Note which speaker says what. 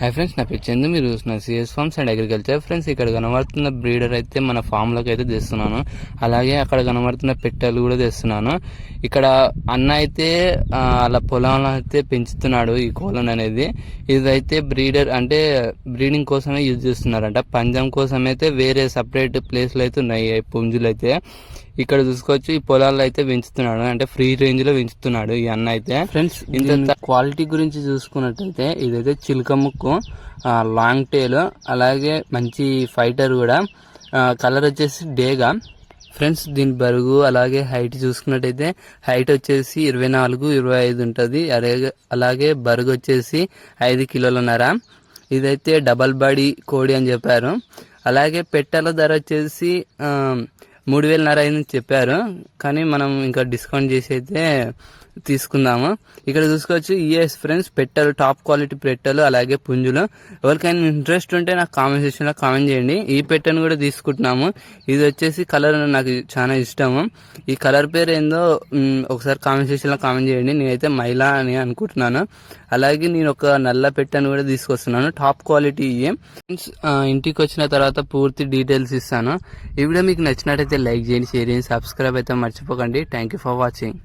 Speaker 1: Hi friends నా పేరు చందు. మీరు చూసిన CS farms and agriculture friends ఇక్కడ కనబడుతున్న బ్రీడర్ అయితే మన ఫామ్లోకి అయితే తెస్తున్నాను. అలాగే అక్కడ కనబడుతున్న పెట్టెలు కూడా తెస్తున్నాను. ఇక్కడ అన్న అయితే అలా పొలంలో అయితే పెంచుతున్నాడు ఈ కోలను అనేది. ఇదైతే బ్రీడర్ అంటే బ్రీడింగ్ కోసమే యూజ్ చేస్తున్నారంట. పంజం కోసం అయితే వేరే సపరేట్ ప్లేస్లు అయితే ఉన్నాయి పుంజులు అయితే. ఇక్కడ చూసుకోవచ్చు ఈ పొలాల్లో అయితే పెంచుతున్నాడు. అంటే ఫ్రీ రేంజ్లో పెంచుతున్నాడు ఈ అన్న అయితే. ఫ్రెండ్స్ ఇంత క్వాలిటీ గురించి చూసుకున్నట్టయితే ఇదైతే చిలుక ముక్కు. ఆ, లాంగ్ టైల్ అలాగే మంచి ఫైటర్ కూడా. కలర్ వచ్చేసి డేగా. ఫ్రెండ్స్ దీని బరుగు అలాగే హైట్ చూసుకున్నట్టయితే హైట్ వచ్చేసి ఇరవై నాలుగు ఇరవై ఐదు ఉంటుంది. అలాగే అలాగే బరుగు వచ్చేసి ఐదు కిలోలున్నర. ఇదైతే డబల్ బాడీ కోడి అని చెప్పారు. అలాగే పెట్టెల ధర వచ్చేసి మూడు వేలన్నర అయిందని చెప్పారు. కానీ మనం ఇంకా డిస్కౌంట్ చేసి అయితే తీసుకుందాము. ఇక్కడ చూసుకోవచ్చు ఈఎస్ ఫ్రెండ్స్ పెట్టలు టాప్ క్వాలిటీ పెట్టలు అలాగే పుంజులు. ఎవరికైనా ఇంట్రెస్ట్ ఉంటే నాకు కామెంట్ సెక్షన్లో కామెంట్ చేయండి. ఈ పెట్టను కూడా తీసుకుంటున్నాము. ఇది వచ్చేసి కలర్ నాకు చాలా ఇష్టము. ఈ కలర్ పేరు ఏందో ఒకసారి కామెంట్ సెక్షన్లో కామెంట్ చేయండి. నేనైతే మైలా అని అనుకుంటున్నాను. అలాగే నేను ఒక నల్ల పెట్టను కూడా తీసుకొస్తున్నాను. టాప్ క్వాలిటీ ఇవి ఇంటికి వచ్చిన తర్వాత పూర్తి డీటెయిల్స్ ఇస్తాను. ఈ వీడియో మీకు నచ్చినట్టయితే లైక్ చేయండి షేర్ చేయండి సబ్స్క్రైబ్ అయితే మర్చిపోకండి. Thank you for watching